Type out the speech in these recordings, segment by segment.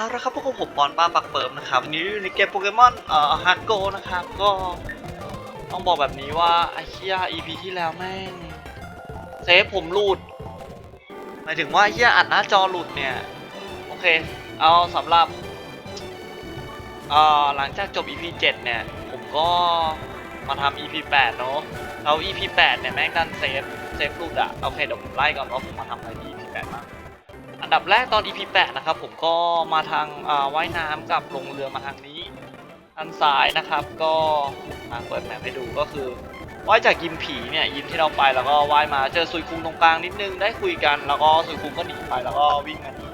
เอาละครับพวกผมปอนป้าปักเปิมนะครับวันนี้อยู่ในเกมโปเกมอนเอ่อฮาร์ดโกนะครับก็ต้องบอกแบบนี้ว่าไอ้เหี้ย EP ที่แล้วแม่งเซฟผมหลุดหมายถึงว่าไอ้เหี้ยอัดหน้าจอหลุดเนี่ย โอเค เอาสำหรับเอ่อหลังจากจบ EP 7 เนี่ย ผมก็มาทำ EP 8 เนอะแล้ว EP 8 เนี่ย แม่งดันเซฟเซฟหลุดอะโอเค เดี๋ยวผมไล่ก่อนว่าผมมาทำอะไรที่ EP 8 บ้าง อันดับแรกตอน EP 8นะครับผมก็มาทางว่ายน้ำกับลงเรือมาทางนี้ทางซ้ายนะครับก็มาเปิดแมปให้ดูก็คือว่ายจากยิมผีเนี่ยยิมที่เราไปแล้วก็ว่ายมาเจอซุยคุงตรงกลางนิดนึงได้คุยกัน แล้วก็ซุยคุงก็หนีไปแล้วก็วิ่งมานี่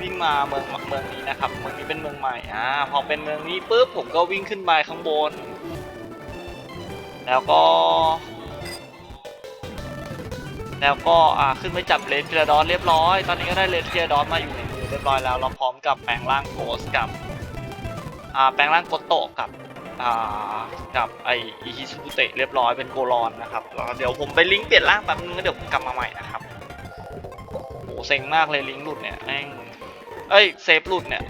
วิ่งมาเมืองเมืองนี้นะครับเมืองนี้เป็นเมืองใหม่อ่าพอเป็นเมืองนี้ปุ๊บผมก็วิ่งขึ้นไปข้างบน แล้วก็ แล้วก็อ่าขึ้นไปจับเลนเทียดอนเรียบร้อย ตอนนี้ก็ได้เลนเทียดอนมาอยู่ในมือเรียบร้อยแล้วเราพร้อมกับแปลงร่างโกสกับอ่าแปลงร่างโกโตะกับอ่ากับไออิฮิซุกุเตะเรียบร้อยเป็นโกรอนนะครับเดี๋ยวผมไปลิงก์เปลี่ยนร่างแป๊บนึงเดี๋ยวผมกลับมาใหม่นะครับโหเซ็งมากเลยลิงก์หลุดเนี่ยแม่งเอ้ยเซฟหลุดเนี่ย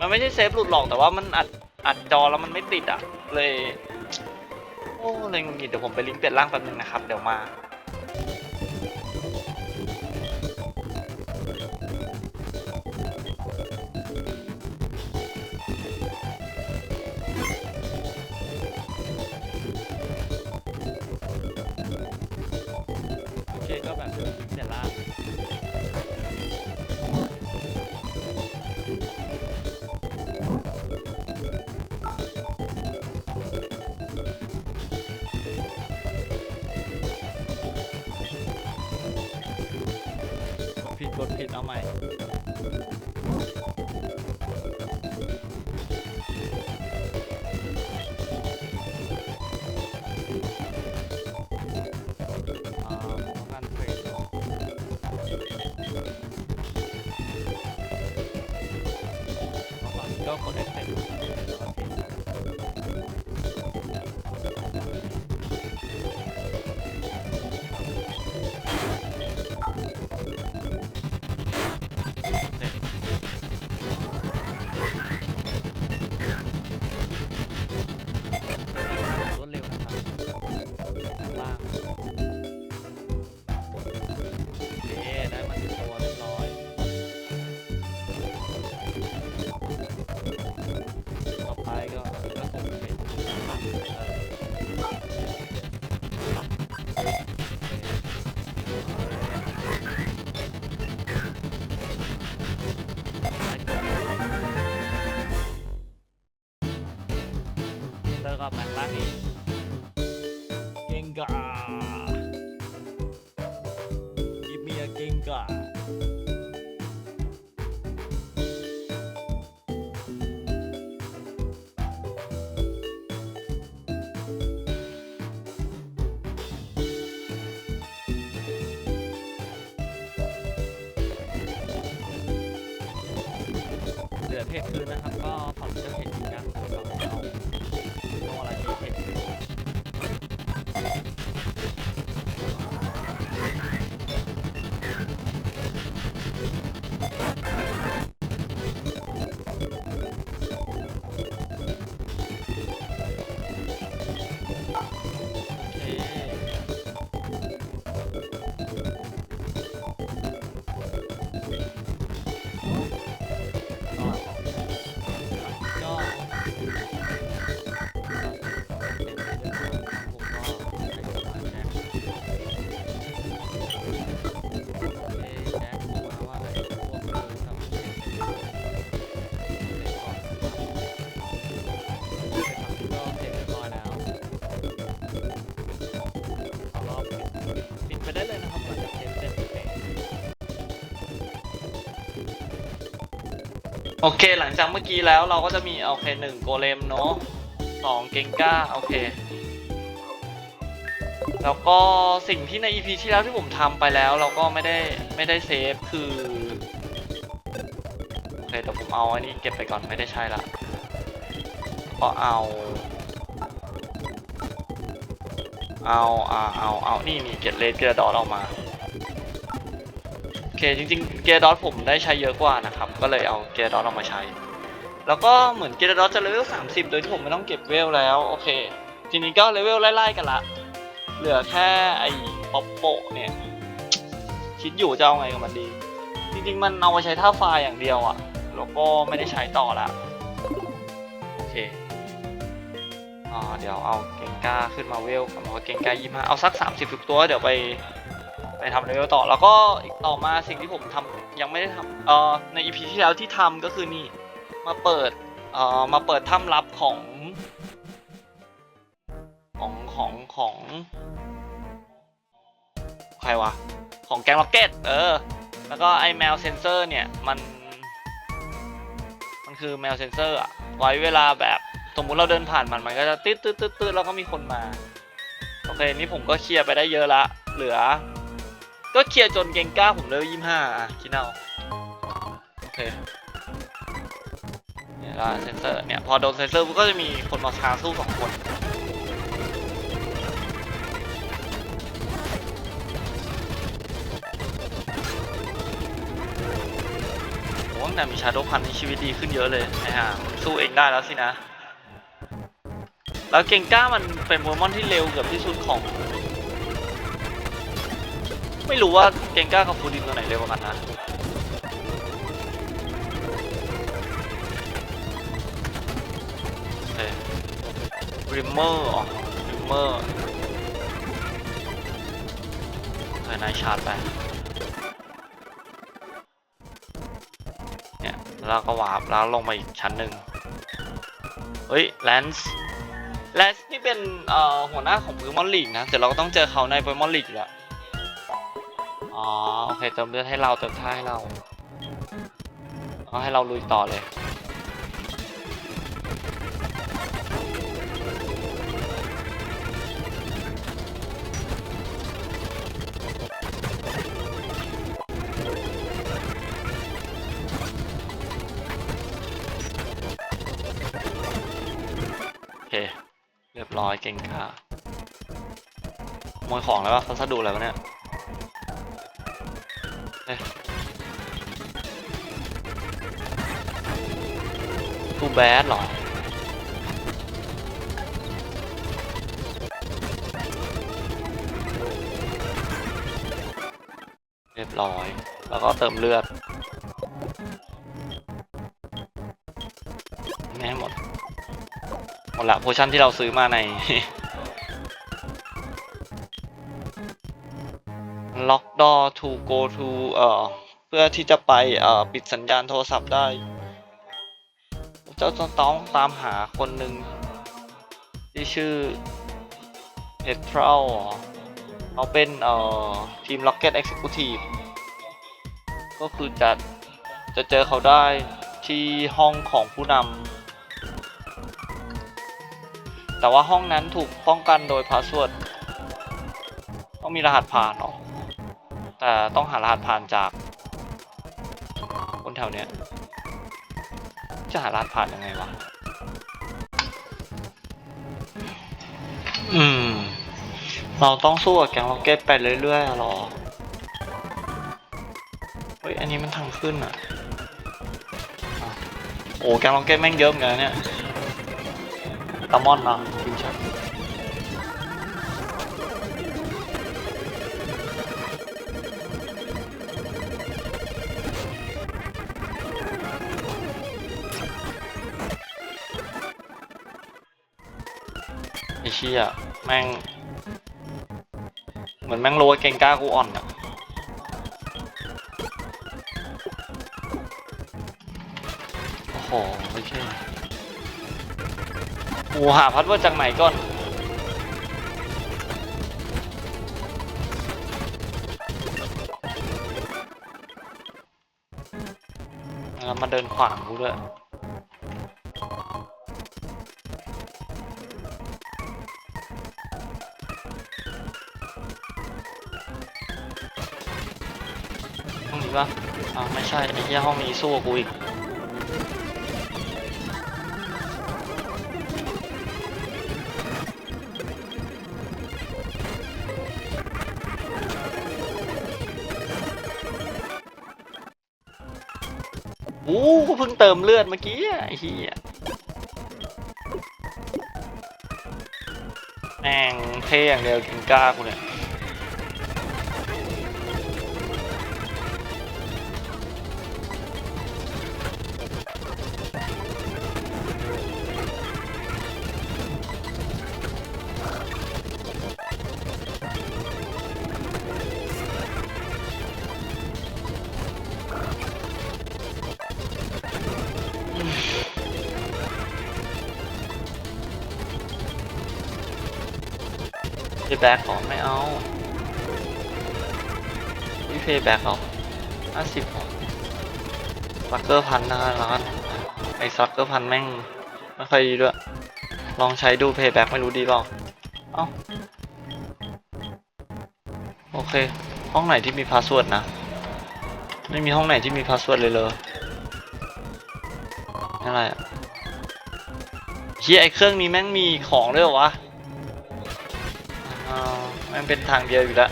มันไม่ใช่เซฟหลุดหรอกแต่ว่ามันอัดอัดจอแล้วมันไม่ติดอะเลยโอ้เลยงุนงิดเดี๋ยวผมไปลิงก์เปลี่ยนร่างแป๊บนึงนะครับเดี๋ยวมา เอาก่อน เหลือเพจคืนนะครับ โอเค หลังจากเมื่อกี้แล้วเราก็จะมีโอเคหนึ่งโกเลมเนาะสองเกงก้าโอเค แล้วก็สิ่งที่ใน EP ที่แล้วที่ผมทำไปแล้ว เราก็ไม่ได้ไม่ได้เซฟคือโอเคแต่ผมเอาอันนี้เก็บไปก่อนไม่ได้ใช้ละก็เอาเอาเอาเอาเอานี่นี่เก็ตเลสเกอร์ดอทออกมา เคจริงๆเกียร์ดอทผมได้ใช้เยอะกว่านะครับ ก็เลยเอาเกียร์ดอทออกมาใช้ แล้วก็เหมือนเกียร์ดอทจะเลเวล30โดยที่ผมไม่ต้องเก็บเวลแล้วโอเค ทีนี้ก็เลเวลไล่ๆกันละ เหลือแค่ไอ้ป๊อปโปเนี่ย คิดอยู่จะเอาไงกับมันดี จริงๆมันเอาไว้ใช้ท่าไฟอย่างเดียวอะแล้วก็ไม่ได้ใช้ต่อละโอเคอ่าเดี๋ยวเอาเกงก้าขึ้นมาเวลกับเอาเกงก้ายี่ห้าเอาสัก30ทุกตัวเดี๋ยวไป ไปทำเลเวลต่อ แล้วก็อีกต่อมาสิ่งที่ผมทำยังไม่ได้ทำเอ่อในอีพีที่แล้วที่ทำก็คือนี่ มาเปิดเอ่อมาเปิดถ้ำลับของ ของของของ ใครวะ ของแกงล็อกเก็ตเออ แล้วก็ไอแมวเซนเซอร์เนี่ย มัน มันคือแมวเซนเซอร์อะไว้เวลาแบบสมมุติเราเดินผ่านมันมันก็จะตืดตืดตืดตืดแล้วก็มีคนมา โอเค นี่ผมก็เคลียร์ไปได้เยอะละ เหลือ ก็เคลียร์จนเกงก้าผมเลเวลยี่ห้าอะคิดเอาโอเคเนี่ยล้วเซนเซอร์เนี่ยพอโดนเซนเซอร์ปุ๊บก็จะมีคนมาท้าสู้สองคนโอ้ตั้งแต่มีชาโดว์พันในชีวิตดีขึ้นเยอะเลยนะฮะสู้เองได้แล้วสินะ แล้วเกงก้ามันเป็นโปเกมอนที่เร็วเกือบที่สุดของ ไม่รู้ว่าเกงก้ากับฟูดินตัวไหนเร็วกว่ากันนะโอเคริมเมอร์อ๋อริมเมอร์เออนายชาร์จไป เนี่ยแล้วก็วาร์ปแล้วลงมาอีกชั้นหนึ่งเฮ้ยแลนส์แลนส์นี่เป็นเอ่อหัวหน้าของโปเกมอนลีกนะเดี๋ยวเราก็ต้องเจอเขาในโปเกมอนลีกอยู่แล้ว อ๋อ โอเค เติมเลือดให้เรา เติมท่าให้เราเอาให้เราลุยต่อเลย โอเค เรียบร้อยเก่งค่ะขโมยของแล้ววะพัสดุอะไรวะเนี่ย กูแบดหรอเรียบร้อย แล้วก็เติมเลือดไม่ให้หมด หมดละโพชั่นที่เราซื้อมาใน ล็อกดอ to go to เอ่อเพื่อที่จะไปเอ่อปิดสัญญาณโทรศัพท์ได้ เจ้าต้องต้องตามหาคนหนึ่งที่ชื่อเพทรัลเขาเป็นเอ่อทีม Rocket Executive ก็คือจะจะเจอเขาได้ที่ห้องของผู้นำแต่ว่าห้องนั้นถูกป้องกันโดยพาสเวิร์ดต้องมีรหัสผ่านเนาะ แต่ต้องหารหัสผ่านจาก คนแถวเนี้ย จะหารหัสผ่านยังไงวะ อืม เราต้องสู้กับแกงล็อกเก็ตไปเรื่อยๆหรอ เฮ้ย อันนี้มันทางขึ้นอะอะ โอ้แกงล็อกเก็ตแม่งเยอะเหมือนกันเนี่ยตามอนนะ เชี่ยแม่ง เหมือนแม่งรู้ว่าเก่งกล้ากูอ่อนอะโอ้โหไม่ใช่โอ้หาพัดว่าจากไหนก่อนแล้วมาเดินขวางกูด้วย ปะอ่าวไม่ใช่ไอ้เหี้ยห้องนี้สู้กับกูอีกอู้กูเพิ่งเติมเลือดเมื่อกี้ไอ้เหี้ยแม่งเท่อย่างเดียวกินกล้ากูเนี่ย แบ็กหรอไม่เอาวิเพย์แบ็กหรอห้าสิบหรอซักเกอร์พันนะร้านไอซักเกอร์พันแม่งไม่ค่อยดีด้วย ลองใช้ดูเพย์แบ็กไม่รู้ดีหรอกเอ้าโอเค ห้องไหนที่มีพาสเวิร์ดนะ ไม่มีห้องไหนที่มีพาสเวิร์ดเลยเลยอะไรอะเฮียไอเครื่องนี้แม่งมีของด้วยวะ ม่งเป็นทางเดียวอยู่แล้ว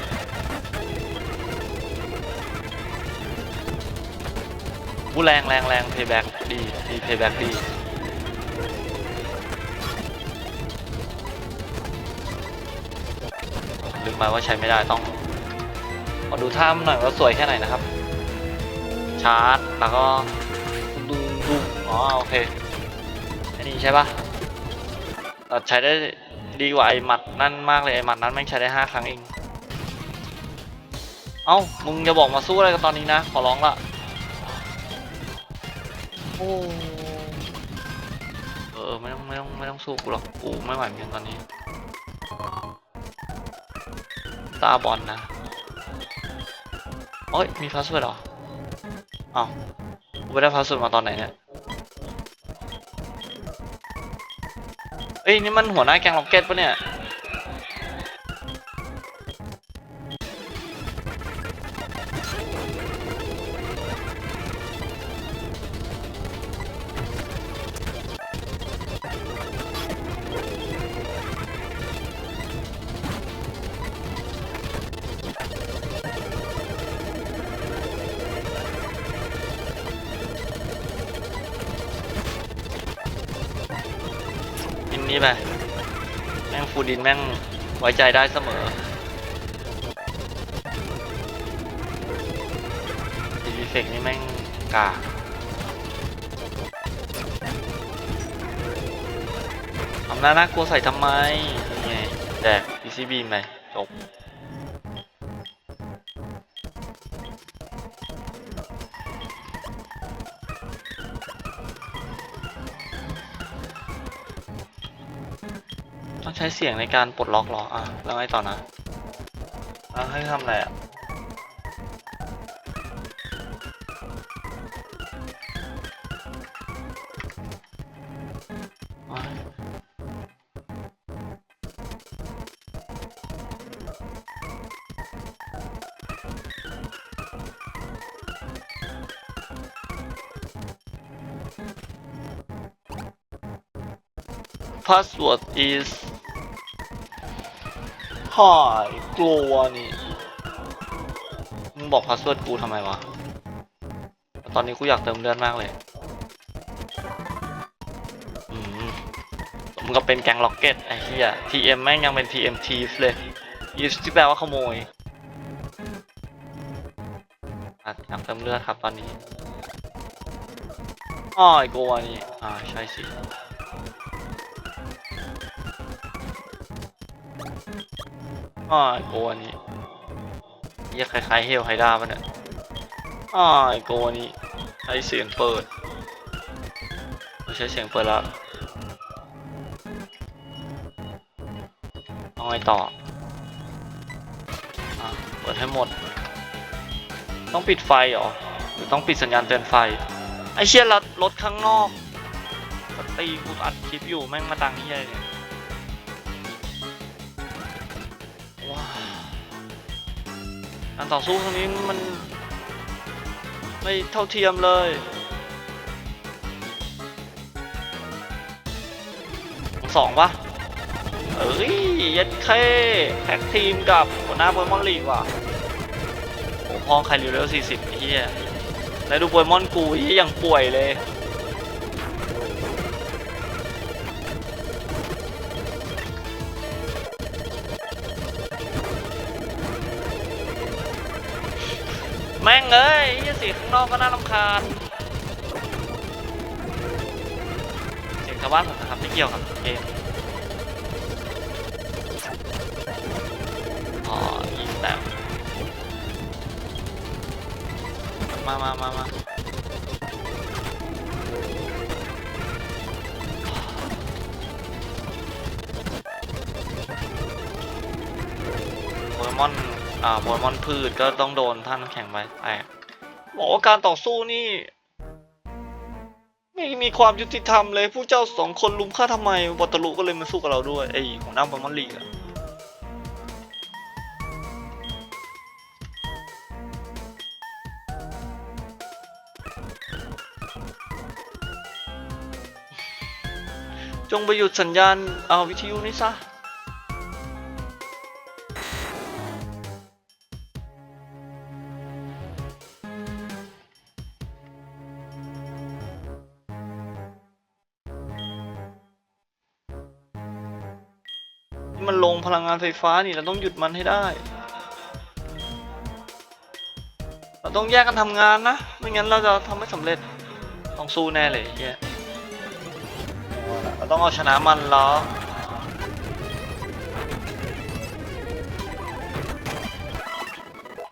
กูแรงแรงแรงเพย์แบ็กดีดีเพย์แบ็กดีลืมไปว่าใช้ไม่ได้ต้องขอดูท่ามันหน่อยว่าสวยแค่ไหนนะครับ ชาร์จแล้วก็ดูดูอ๋อโอเคอันนี้ใช่ปะเราใช้ได้ ดีกว่าไอ้หมัดนั่นมากเลยไอ้หมัดนั้นแม่งใช้ได้ห้าครั้งเอง เอ้า มึงอย่าบอกมาสู้อะไรกันตอนนี้นะ ขอร้องละโอ้เออไม่ต้องไม่ต้องไม่ต้องสู้กูหรอกกูไม่ไหวเหมือนกันตอนนี้ ตาบอลนะโอ้ยมีพาสเวิร์ดเหรออ้าวกูไปได้พาสเวิร์ดมาตอนไหนเนี่ย เอ้ยนี่มันหัวหน้าแกงล็อกเก็ตปะเนี่ย แม่งไว้ใจได้เสมอดีเฟกนี่แม่งกากทำหน้าน่ากลัวใส่ทำไมนี่ไงแดก PCB ไหมจบ ช้เสียงในการปลดล็อกหรอ อะ แล้วไงต่อนะแล้วให้ทำอะไรอะอะพาสเวิร์ด is หายกลัวนี่ มึงบอกพาสเวิร์ดกูทำไมวะ ตอนนี้กูอยากเติมเลือดมากเลย อืมมึงก็เป็นแกงล็อกเก็ตไอ้เหี้ย TM แม่งยังเป็น TM t h i e เลย Thief ที่แปลว่าขโมยอยากเติมเลือดครับตอนนี้อ้อไอ้กลัวนี่ อ่า ใช่สิ อ้าวไอ้โกอันนี้เรียกคล้ายๆเฮลไฮด้าปะเนี่ยอ้าวไอ้โกอันนี้ใช้เสียงเปิดเราใช้เสียงเปิดแล้วเอาไงต่ออะเปิดให้หมด ต้องปิดไฟเหรอ หรือต้องปิดสัญญาณเตือนไฟ ไอเชี่ยรถรถข้างนอกตีกูอัดคลิปอยู่แม่งมาดังเฮียเนี่ย การต่อสู้ครั้งนี้มันไม่เท่าเทียมเลยสองปะเอ้ยย็ดเคแท็กทีมกับหัวหน้าเบอร์มอนลีกว่ะโอ้พ่อใครรีเวลสี่สิบไอ้เหี้ยแล้วดูโปเกมอนกูยังป่วยเลย แม่งเอ้ยไอ้สีข้างนอกก็น่ารำคาญเสียงชาวบ้านผมนะครับไม่เกี่ยวกับเกมอ๋อยิงแต่มามามามาโปเกมอน อ่าโปเกมอนพืชก็ต้องโดนท่านแข่งไปแตกบอกว่าการต่อสู้นี่ ไม่มีความยุติธรรมเลยผู้เจ้าสองคนลุมฆ่าทำไมบอตลุก็เลยมาสู้กับเราด้วยไอ้หัวหน้าโปเกมอนลีกอะจงไปหยุดสัญญาณเอาวิทยุนี่ซะ มันลงพลังงานไฟฟ้านี่เราต้องหยุดมันให้ได้ เราต้องแยกกันทำงานนะ ไม่งั้นเราจะทำไม่สำเร็จต้องสู้แน่เลยเฮียเราต้องเอาชนะมันแล้ว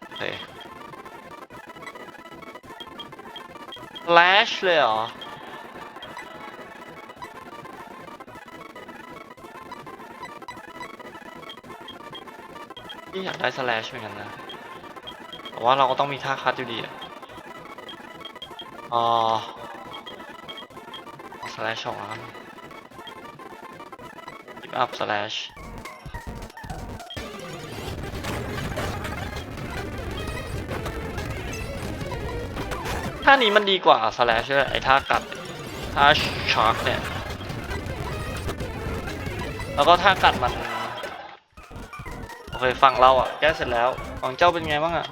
โอเค Flash เลยเหรอ พี่อยากได้สแลชเหมือนกันนะ แต่ว่าเราก็ต้องมีท่าคัดอยู่ดีอะอ๋อสแลชสองอันยิบอัพสแลชท่านี้มันดีกว่าสแลชด้วยไอ้ท่ากัดท่าชาร์กเนี่ย แล้วก็ท่ากัดมัน เคฝั่งเราอะแก้เสร็จแล้วฝั่งเจ้าเป็นไงบ้างอะ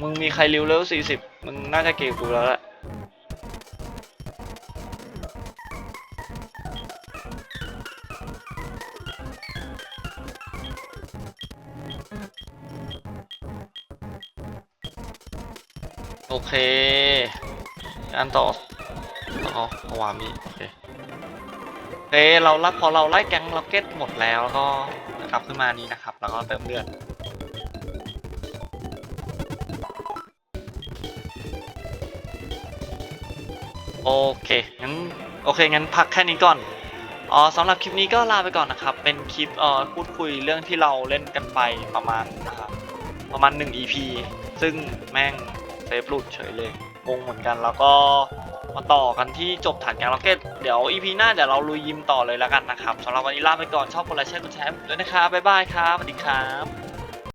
มึงมีใครริวเลเวลสี่สิบมึงน่าจะเก่งกูแล้วแหละโอเคอันต่ออ๋อพวามีโอเคโอเคเรารับพอเราไล่แก๊งล็อกเก็ตหมดแล้วแล้วก็ กลับขึ้นมานี้นะครับ แล้วก็เติมเลือดโอเคงั้นโอเคงั้นพักแค่นี้ก่อนอ๋อสำหรับคลิปนี้ก็ลาไปก่อนนะครับ เป็นคลิปเอ่อพูดคุยเรื่องที่เราเล่นกันไปประมาณนะครับประมาณ 1 EP ซึ่งแม่งเซฟหลุดเฉยเลยงงเหมือนกันแล้วก็ มาต่อกันที่จบฐานแกงล็อกเก็ตเดี๋ยวอีพีหน้าเดี๋ยวเราลุยยิมต่อเลยแล้วกันนะครับสำหรับวันนี้ลาไปก่อนชอบกดไลค์แชร์กดแชร์ด้วยนะครับบ๊ายบายครับสวัสดีครับ